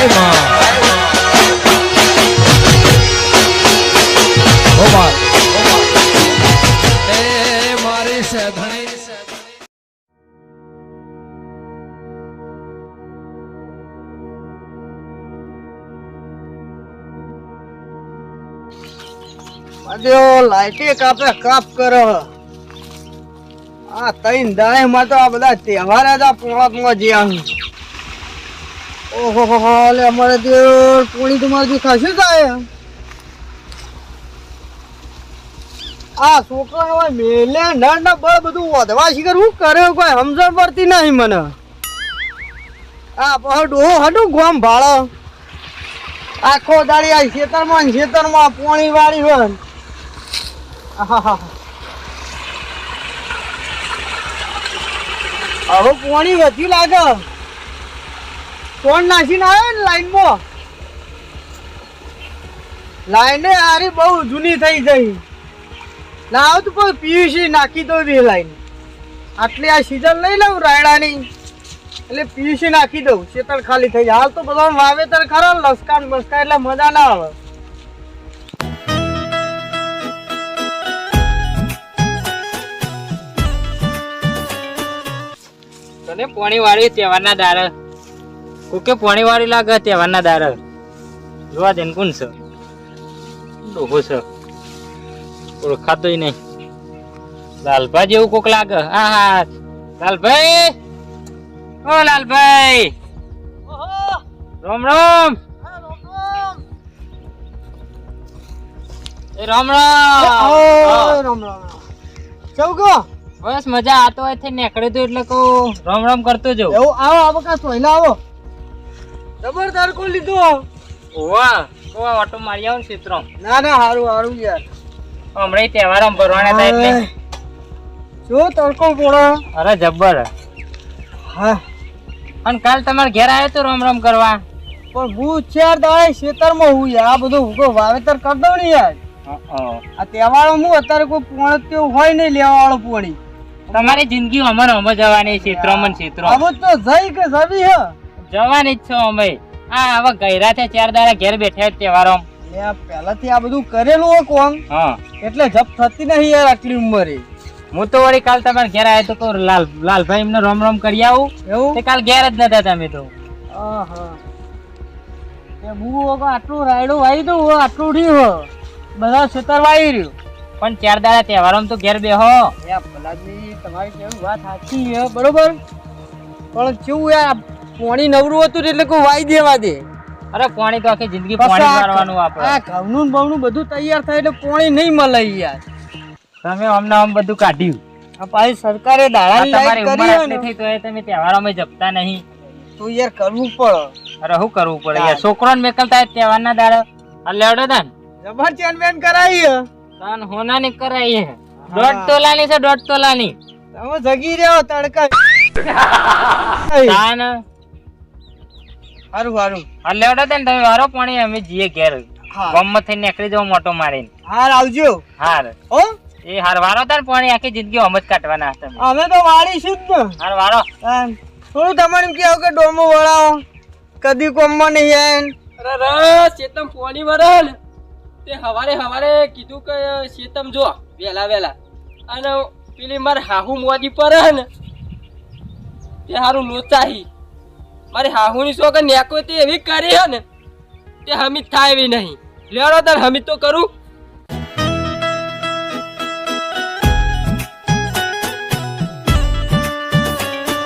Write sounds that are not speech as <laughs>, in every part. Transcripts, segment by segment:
જય માં મારી કાપે કરો. આ તૈન દાયમાં તો આ બધા તહેવાર જ આ પોળાકમાં જ્યાં. આ છોકરા હોય મેલે બળ બધું વધવા શીખર કરે કોઈ સમજણ પડતી મને. આ ડોહો હટું ગોમ ભાળો. આખો દાડી આ ખેતરમાં ને પોણી વાળી હોય પોણી વધ્યું લાગે. કોણ નાખીને આવે ને લાઈનમાં. લાઈને આરી બહુ જૂની થઈ ગઈ. લાવ તો પણ પીયુસી નાખી દો બે લાઈન. આટલી આ સીઝન લઈ લઉં રાયડાની. એટલે પીયુસી નાખી દઉં. શેતળ ખાલી થઈ જાય. હાલ તો બધા વાવેતર ખરા, લસકાન બસકા એટલે મજા ના આવે. તને પોણી વાળી તહેવારના દાર કોકે પાણી વાળી લાગે તહેવારના દાર. જોવા દે કોણ છે? ડોહો છે. ઓળખાતોય નહીં. લાલભા જેવું કોક લાગે. હા હા. લાલભાઈ! ઓ લાલભાઈ! રામ રામ! એ રામ રામ! રામ રામ ચૌકો બસ મજા આતો હોય થઈ નીકળ્યો તો એટલે કહું. રામ રામ કરતો જવું એવું? આવો આવો કા સોયલા આવો. જબરદાર કો લીધો? ઓવા ઓવા ઓટો મારી આવું ચિત્રો ના ના હારું હારું યાર. હમણાં તહેવાર ભરવાના થાય એટલે. શું તડકો પોળો અરે જબ્બર હા. અને કાલ તમારે ઘેર આવ્યો તો રમ રમ કરવા? પણ હું ચાર દાડે ખેતરમાં હું યાર આ બધું ઉગો વાવેતર કર દઉં ને યાર આ તહેવારો હું અત્યારે કોઈ પોણ તેવું હોય નહીં લેવા વાળો પોણી. તમારી જિંદગી અમર અમર જવાની મન ક્ષેત્રો આવું તો જઈ કે જવી હે. જવાની જ છો અમે. આ હવે ગયરા છે ચાર દાડા ઘેર બેઠા તહેવારો. પહેલાથી આ બધું કરેલું હોય કોમ હા. એટલે જપ થતી નહીં યાર આટલી ઉંમરે. હું તો વળી કાલ તમારે ઘેર આવ્યો તો લાલ લાલભાઈ એમને રોમ રોમ કરી આવું. એવું? તે કાલ ઘેર જ નતા તમે તો. હું આટલું રાયડું વાઈ દઉં હો, આટલું રહ્યું હો. બધા સુતર વાઈ રહ્યું. પણ ચાર દાડા તહેવારો તો ઘેર બેહો. તમારી કેવી વાત સાચી બરોબર? પણ કેવું યાર પોણી નવરું હતું એટલે કોઈ વાઈ દેવા દે. અરે પાણી તો આખી જિંદગી પાણી મારવાનું આપણે આ ઘઉંનું બવનું બધું તૈયાર થાય એટલે પોણી નહીં મળે યાર. તમે અમને આમ બધું કાઢ્યું. આ પાછી સરકારે તમારી લાઈટ કરી હોય ને. તો એ તમે તહેવારોમાં જપતા નહીં. તો યાર કરવું પડે. અરે શું કરવું પડે યાર? છોકરોને મેકલતા તહેવારના દાડે આ લેવડો દાન. જબર ચેન બેન કરાવી તાન હોના ની કરાઈ દોઢ તોલાની છે દોઢ તોલાની. તમે જગી રહ્યો તડકા <laughs> તાન હારું હારું. આ લેવડો તાન તમે વારો પાણી અમે જીએ ઘેર. હા. ગમત થઈને નીકળી જવો મોટો મારીને. હાર આવજો. હાર. હો? એ હાર વારો તાન પાણી આખી જિંદગી આમ જ કાઢવાના હતા અમે તો વાળીશું જ ને હાર વારો. થોડું તમારે એમ કેવું કે ડોમો વળાવો. કદી કોમમાં નહીં આવે. અરે ચેતમ પોણી વરલ. તે હવારે હવારે કીધું કે ચેતમ જો વેલા વેલા અને પેલી માર હાહુ મોજી પર હે ને તે હારું લોચાહી. મારી હાહુની છોકર નેકો તે એવી કરી હે ને તે હમી થાય એવી નહીં. લેડો તાર હમી તો કરું.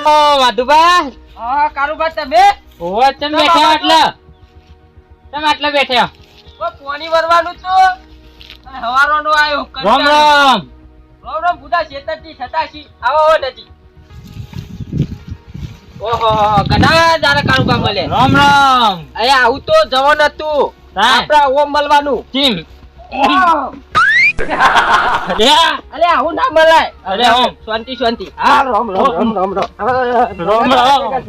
ઓ વાધુબા હા કારુબા તમે? ઓવા તમે બેઠા આટલા? તમે આટલા બેઠા ઓ પોણી વરવાનું તો. અને હવારોનો આયો રામ રામ. રામ રામ બુડા શેતરથી થતા આવો હો ઓહો મળે. રામ રામ. આવું તો જવાનું હતું. આપડા ઓમ મળવાનું. ચીમ. અલ્યા અરે. આવું ના મળાય અરે ઓમ. શાંતિ શાંતિ. હા રામ રામ રામ રામ રામ. રામ રામ.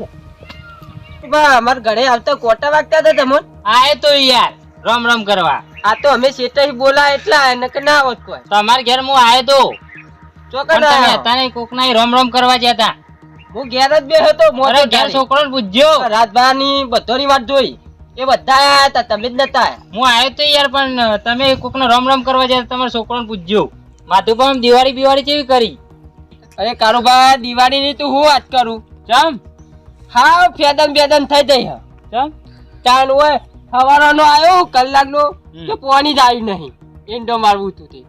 અમાર ઘરે આવતા કોટા વાગતા હતા તમોન? એ તો યાર. રામ રામ કરવા. આ તો અમે શેઠી બોલા એટલા એને કે ના આવત કોઈ. તમાર ઘેર હું આયો તો. ચોકન તને. કોક ના રામ રામ કરવા જતા હું ઘેર જ બે હતો અરે ઘેર છોકરો પૂછ્યો રાતભા ની બધોની વાત જોઈ. એ બધા આયા હતા તમે જ નતા હું આવ્યો તો યાર પણ તમે કોકનો રમ રમ કરવા જાય તમારો છોકરો પૂછ્યો પણ દિવાળી બિવાળી કેવી કરી? અરે કારુબા દિવાળી ની તું હું વાત કરું? ચમ? હા ફેદન બેદન થઈ જઈ ચમ? ચાલ હોય સવારનો આવ્યો કલાકનો. કે પોણી જ આવ્યું નહીં. એન્ડો મારવું તું તે.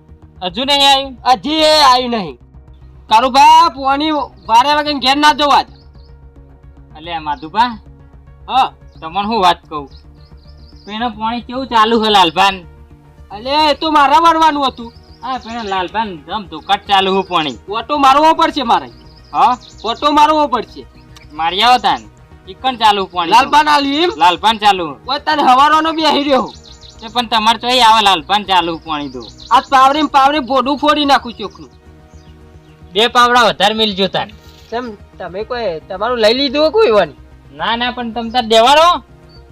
હજુ નહીં આવ્યું હજી એ આવ્યું નહીં. કારુબા પોણી બારે વાગે ઘેર ના જવા જ. અલે માધુપા હા. તમને હું વાત કહું? પેલો પાણી કેવું ચાલુ છે લાલભાન? અલે એ તો મારા મારવાનું હતું. હા પેલો લાલભાન જમ ધોકાટ ચાલુ હું પાણી. ઓટો મારવો પડશે મારે. હા? ઓટો મારવો પડશે. મારી આવો તાન. ઈકણ ચાલુ પાણી. લાલભાન આલ્યું એમ? લાલભાન ચાલુ ઓય તને હવારોનો બી આવી રહ્યો તે પણ તમારે તો આવે લાલભાન ચાલુ પાણી દો. આ પાવરે ને પાવરે ભોડું ફોડી નાખું ચોખનું. બે પાવડા વધારે મિલજો તાન તેમ તમે કોઈ તમારું લઈ લીધું કોઈ વાની ના ના પણ તમ તાર દેવાનો.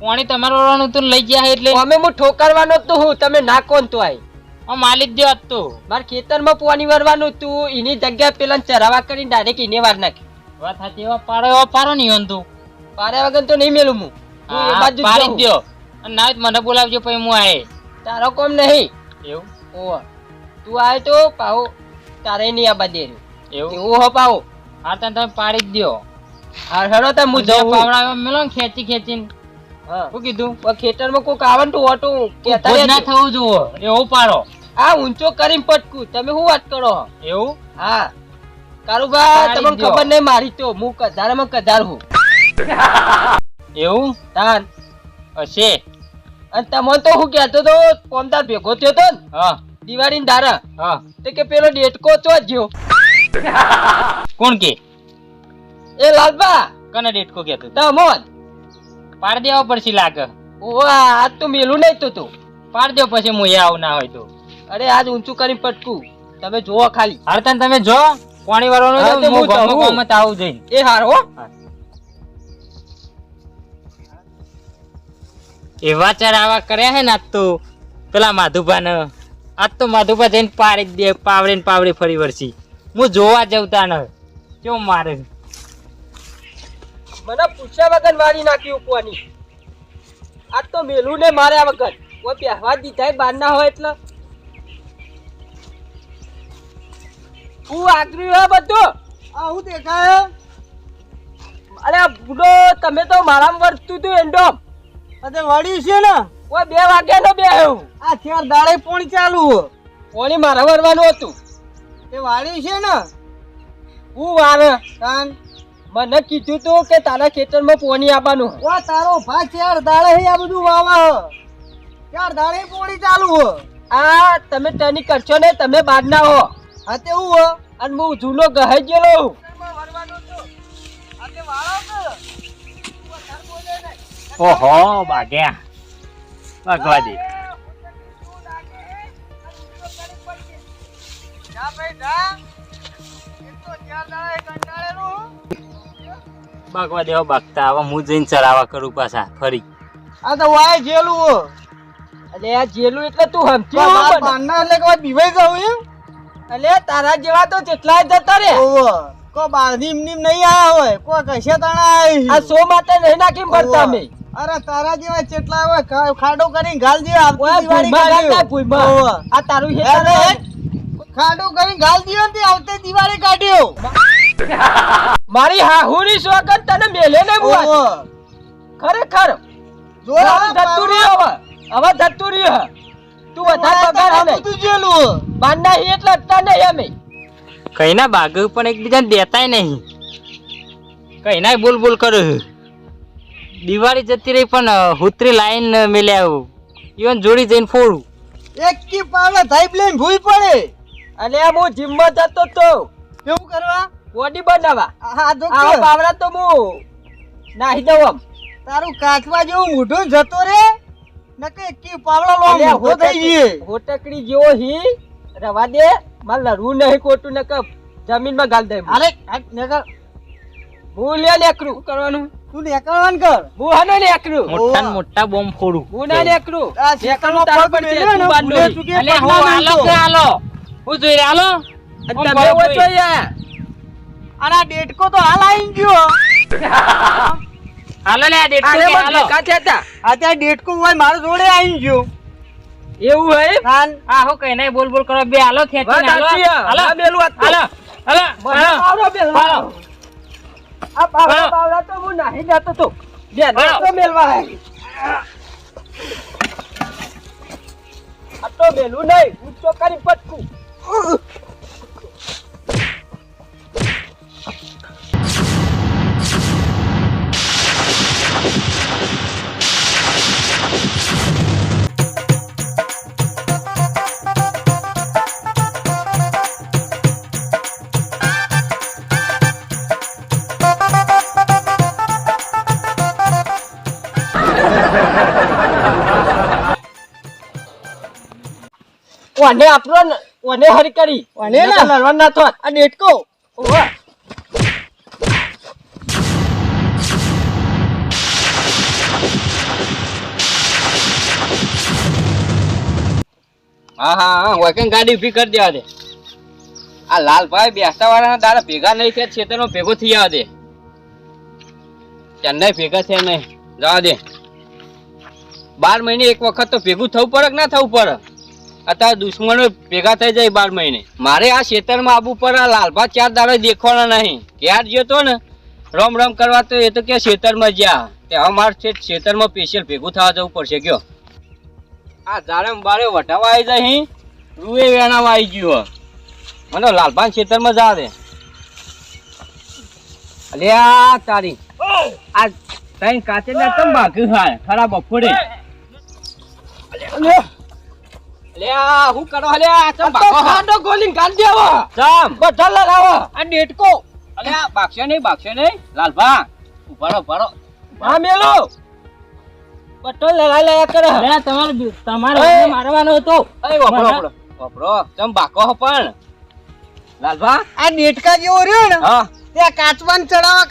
પાણી તમારું વાળાનું તો લઈ ગયા એટલે. અમે હું ઠોકારવાનો તો હું તમે ના કોણ તો આય? આ માલી જ દો માર તો ખેતરમાં પાણી વરવાનું તું એની જગ્યાએ પેલા ચરાવા કરીને ડાયરેક્ટ એને વાર નાખી. વાત સાચી એવા પાડો એવા પારો નહીં હોન તું પારે વગર તો નહીં મેલું હું. હું પાડી દ્યો. અને ના તો મને બોલાવજો પછી હું આયે. તારો કોમ નહીં. એવું? ઓ તું આય તો પાહો તારે નહીં આ બધે એવું? એવું હો પાઉ. હા તને તમે પાડી જ દ્યો. હા હેડો તમે હું જાઉં પાવડા મેલો ખેંચી ખેંચીને. હા. શું કીધું? ખેતરમાં કોક આવે તો ઓટો ભોજ ના થવું જુઓ. એવું પાડો. આ ઊંચો કરીને પટકું. તમે શું વાત કરો? એવું? હા. પાડી તમને ખબર નહીં મારી તો. હું કધારમાં કધાર હું. એવું? તાન. હશે. અને તમને તો હું કહેતો તો કોમદાર ભેગો થયો તો ને હા. દિવાળી દારા. હા. તે કે પેલો ડેટકો તો જ ગયો. કોણ કે? એ લાલબા કને ડેટકો કેતો તમોન પાડ દેવા પડશે લાગે. ઓવા આ તો મેલું નહીં તો તું. પાડ દો પછી હું આવ ના હોય તો. અરે આજ ઊંચું કરીને પટકું. તમે જોવો ખાલી. હાર તને તમે જો પાણી વાળવાનું તો હું જાઉં. આવું જઈને. એ હાર હો. એવા ચરાવા કર્યા હે ને આજ તો. પેલા માધુભાને. આજ તો માધુભા જઈને પાડી દે પાવડે ને પાવડે ફરી વળશી. હું જોવા જવતા ને કેવું મારે મને પૂછ્યા વગર મારી નાખ્યું ઉપવાની. આ તો મેલું ને માર્યા વગર. કોઈ પહેવા દીધા બાર ના હોય એટલે. હું આકર્યું હે બધું? આ હું દેખાય અરે આ બુડો તમે તો મારામાં વર્તતું તું એન્ડો અરે વળી છે ને? કોઈ બે વાગ્યાનો બે હું. આ ચાર દાડે પોણી ચાલુ પોણી મારા વરવાનું હતું. તે વાળી છે ને? હું વારે તાન મને કીધું તું કે તારા ખેતરમાં પોણી આપવાનું વા તારો ભાગ ચાર દાડે હે આ બધું વાવા. ચાર દાડે પોણી ચાલુ હો. આ તમે ટની કરશો ને તમે બાદ ના હો. હા તે હું. હો અને હું જૂનો ગહાઈ ગયેલો ઓહો બાગ્યા. ભાગવા ભાગવા દેવા બાગતા આવા હું. જઈને ચરાવા કરું પાછા ફરી. આ તો વાય જેલું હો. અલે આ જેલું એટલે તું સમજી મારા ના એટલે કે બીવાઈ ગયું એમ? અલે તારા જેવા તો જેટલા જતા રે ઓવો કો બારથી નીમ નહીં આયા હોય કો કશે તાણા આ સો માટે નહીં નાખી ભરતા મે અરે તારા જેવા જેટલા હોય ખાડો કરીને ગાલ દે આવતી દિવાળી. આ તારું હેઠળ ખાડો કરીને ગાલ દીયો ને તે આવતે દિવાળી કાઢ્યો. મારી હાહુની સોગંદ તને મેલે ને બુઆ ખરેખર. જો હવે આ જતું રહ્યો હવે. હવે જતું રહ્યો. તું વધારે પગાર આ નહીં બધું જેલું બાંડા હી એટલે અટતા અમે. કઈ ના બાગ પણ એકબીજાને દેતાય નહીં. કઈ ના બોલ બોલ કરો દિવાળી જતી રહી પણ હુતરી લાઈન મેલ્યા ઈવન જોડી જઈને ફોડું. એક કી પાવડા થાય પ્લેન ભૂઈ પડે. અને આ હું જીમમાં જતો તો. કેવું કરવા? બોડી બનાવવા. હા તો આ પાવડા તો હું નાહી દઉં આમ. તારું કાચવા જેવું મોઢું જતો રે નકે એક કી પાવડા લો અલ્યા, મોઢો થઈ ગઈ હોટકડી જેવો હી રવા દે મારે લડવું નહીં ખોટું નકર જમીનમાં ગાલ દે. અરે આ હું લે નેકરું. કરવાનું? તું લેકરવાન કર. હું હનો લેકરું મોટા મોટા બોમ્બ ફોડું. હું ના લેકરું આ પગ પડશે, તું બાંધો. પાહો હું આલો કે હાલો. હું જોઈ રહ્યા હાલો? તમે ઓછો યાર અને આ ડેટકો તો હાલ આવી ગયો. <laughs> હાલો લે ડેટકો કે હાલો. કાચા હતા. અત્યારે ડેટકો હોય મારો જોડે આવી ગયો. એવું હોય તાન આ હો કઈ નહીં બોલ બોલ કરો. બે હાલો ખેંચી હાલો. હે. હાલો. તો. હાલો. હાલો. હાલો. બેલવા. હાલો. આ પાવડા હાલો. પાવડા તો હું નાહી જતો તો. બે હાલો. તો મેલવા હે. આ તો બેલું નહીં ઊંચો કરી પટકું. ઓને આપણો ન- ઓને હરી કરી. ઓને ના. નકર ના થોત. આ ડેટકો ઓવે. હા હા હા વોકિંગ ગાડી ઊભી કરી દેવા દે. આ લાલભાઈ બેસતા વાળાના દાદા ભેગા નહીં થયા છેતરનો ભેગો થઈ આવે દે. ચેન્નાઈ ભેગા છે નહીં. જવા દે. બાર મહિને એક વખત તો ભેગું થવું પડે કે ના થવું પડે? અત્યારે દુશ્મનો ભેગા થઈ જાય બાર મહિને. મારે આ ખેતરમાં આબુ પર આ લાલભા ચાર દાડા દેખવાના નહીં. ક્યાર ગયો તો ને? રમ રમ કરવા તો એ તો કે ખેતરમાં જ્યાં. તે હવે મારે છે ખેતરમાં સ્પેશિયલ ભેગું થવા જવું પડશે, ગયો. આ ઝાડે બારે વટાવા આવી જાય હી? રૂએ વેણાવા આવી ગયું હે. મને લાલભાન ખેતરમાં જા દે. અલ્યા તારી. આ તઈ કાચે ના તમ ભાગ્યું હાય? ખરા બપોરે. અલ્યા હું કરો અલ્યા? તમ આ તો ભાગો હા. ખાડો ગોલીને ગાળ દેવો. ચમ. બધા લડાવો. આ ડેટકો અલ્યા બાગશે નહીં બાગશે નહીં. લાલભા ઉભારો ઉભારો હા મેલો. બટો લડાઈ લયા કરે. અલ્યા તમારે તમારે મારવાનો હતો. અય વપરો મને- વપરો. વપરો. ચમ બાકો પણ. લાલભા. આ ડેટકા જેવો રહ્યો ને હા. ત્યાં કાચવાન ચડાવા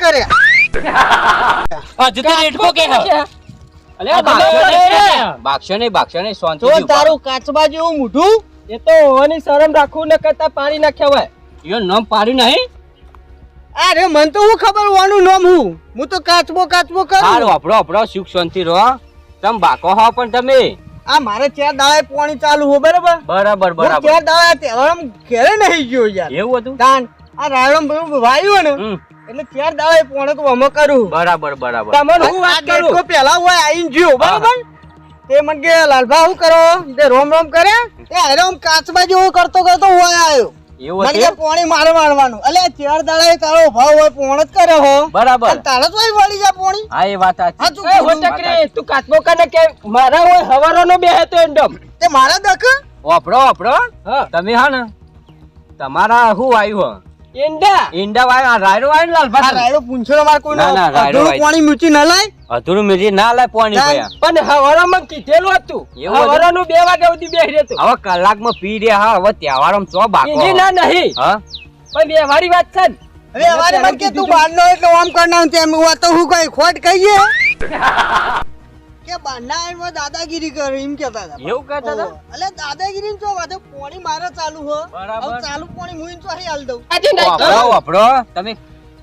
તો ડેટકો કે હે. અલ્યા આ બાગશો તો નહીં રે. નહીં બાગશો તો તારું કાચબા જેવું મોઢું એ તો હોવાની શરમ રાખવું ને કરતા પાણી નાખ્યા હોય. યો નામ પાડ્યું નહીં? અરે મન તો હું ખબર હોવાનું નામ હું. હું તો કાચબો કાચબો કરું. વાપરો વાપરો સુખ શાંતિ રહો તમે બાકો હો પણ તમે. આ મારે ચાર દાડે પાણી ચાલુ હો બરાબર? બરાબર બરાબર. ચાર દાડા તહેવારમ ઘેરે નહીં ગયો યાર. એવું હતું? તાન આ રાયડમ વાયુ ને. એટલે ચાર દાવે પોણે તો અમે કરું? બરાબર બરાબર. તમને હું વાત કરું? તો પહેલા હોય આઈન ગયો બરાબર? તે મને કે લાલભા હું કરો? તે રોમ રોમ કરે? એ આરામ કાચબા જેવો કરતો કરતો હું આવ્યો. એવું મને પોણી મારે મારવાનું એટલે ચાર દાડા તારો ભાવ હોય પોણ જ કરે હો. બરાબર. અને તારે તો વળી જા પોણી. હા એ વાત સાચી. કીધું. તું કાચબો કને કે મારા હોય હવારોનો બે હતો એન્ડમ તે મારા દખ? વાપરો તમે હા ને તમારા શું આવ્યું. એંડા ઈંડા વાય આ રાયડો વાય ને આ રાયડો પૂંછડો માર કોઈ ના, ના, રાયડો અધૂરું વાય. પાણી મૂકી ના લાય? અધૂરું મિલી ના લાય પાણી ભયા પણ હવારોમાં કીધેલું હતું? હવારોનું બે વાગ્યા સુધી બેહી રહેતો. હવે કલાકમાં પી રહ્યા હા હવે તહેવારમાં ચો બાકો. એની ના નહીં. હા? પણ બે વાળી વાત છે અરે હવે અમારે મને કે તું બારનો એટલે આમ કરનાર તેમ હું તો હું કઈ ખોટ કહીએ? કે આવીને દાદાગીરી કરે એમ કેતા હતા. એવું કહેતા હતા? એટલે દાદાગીરી તો વાતે પોણી મારે ચાલુ હો. બરાબર. ચાલુ પોણી હું તો અહીં હાલ દઉં. આજે નહીં વાપરો તમે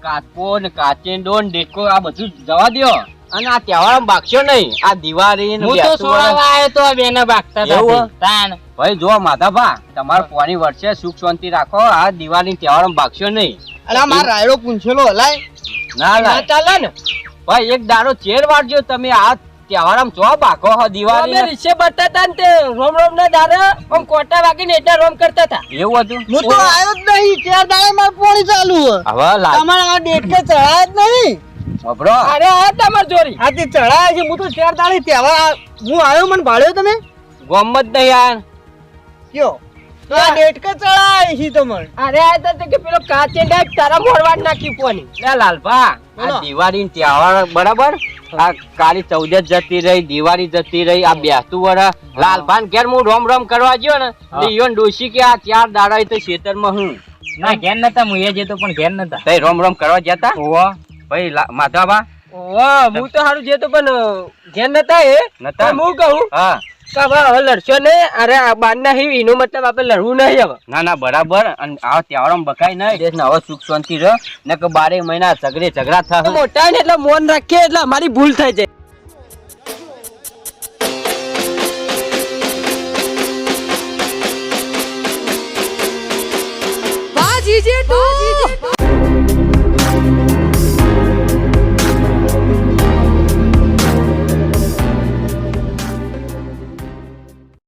કાચપો ને કાચેંડો ને ડેટકો આ બધું જવા દો અને આ તહેવાર બાગશો નહીં. આ દિવાળી હું તો બેસતું આવ્યો તો બેને બાગતા હતા. એવું? તાન ભાઈ જો માધાભા તમારે પોણી વર્ષે સુખ શાંતિ રાખો. આ દિવાળી તહેવાર બાગશો નહીં. અને આ માર રાયડો પૂંછેલો હલાય. ના ના. ના ચાલે ને. ભાઈ એક દાડો ચેર વાળજો. તમે આ તહેવારમાં ચો બાકો હો અમે દિવાળી રીસે બતાતા ને તે રોમ રોમ ના દારે આમ કોટા વાગીને એટલે રોમ કરતા હતા. એવું હતું? હું તો આવ્યો જ નહીં ચાર દાડે માર પોણી ચાલુ હવે તમારે આ ડેટકે ચડાય જ નહીં. વાપરો અરે આ તમાર જોરી આ તે ચડાય છે હું તો ચાર દાડે તહેવાર આ- હું આવ્યો મને ભાળ્યો તમે? ગમત નહીં યાર. કયો? તો આ ડેટકે ચડાય છે તમારે અરે આ તો કે પેલો કાચે ડાક તારા મોરવાડ નાખી પોની. લે લાલભા આ દિવાળી તહેવાર બરાબર? આ કાળી ચૌદસ જતી રહી દિવાળી જતી રહી આ બેસતું વરસ લાલભાન ઘેર હું રોમ રોમ કરવા ગયો ને હા. ડોશી કે આ ચાર દાડા તો ખેતરમાં હું? ના ઘેર નતા હું એ જતો પણ ઘેર નતા. તઈ રોમ રોમ કરવા જતા ભાઈ લા- માધાબા ઓહ હું તો હારું જતો તો પણ ઘેર નતા એ. નતા? હું કહું હા. કે હવે હવે લડશો ને અરે આ બાર ના હિવ એનો મતલબ આપણે લડવું નહીં હવે. ના ના બરાબર. અને આ તહેવારમાં બકાય નહીં. દેશ ને હવે સુખ શાંતિ રહે. ને કે બારે મહિના ઝઘડે ઝઘડા થાય મોટા ને એટલે મોન રાખીએ એટલે અમારી ભૂલ થઈ જાય. વાહ જીજે ટુ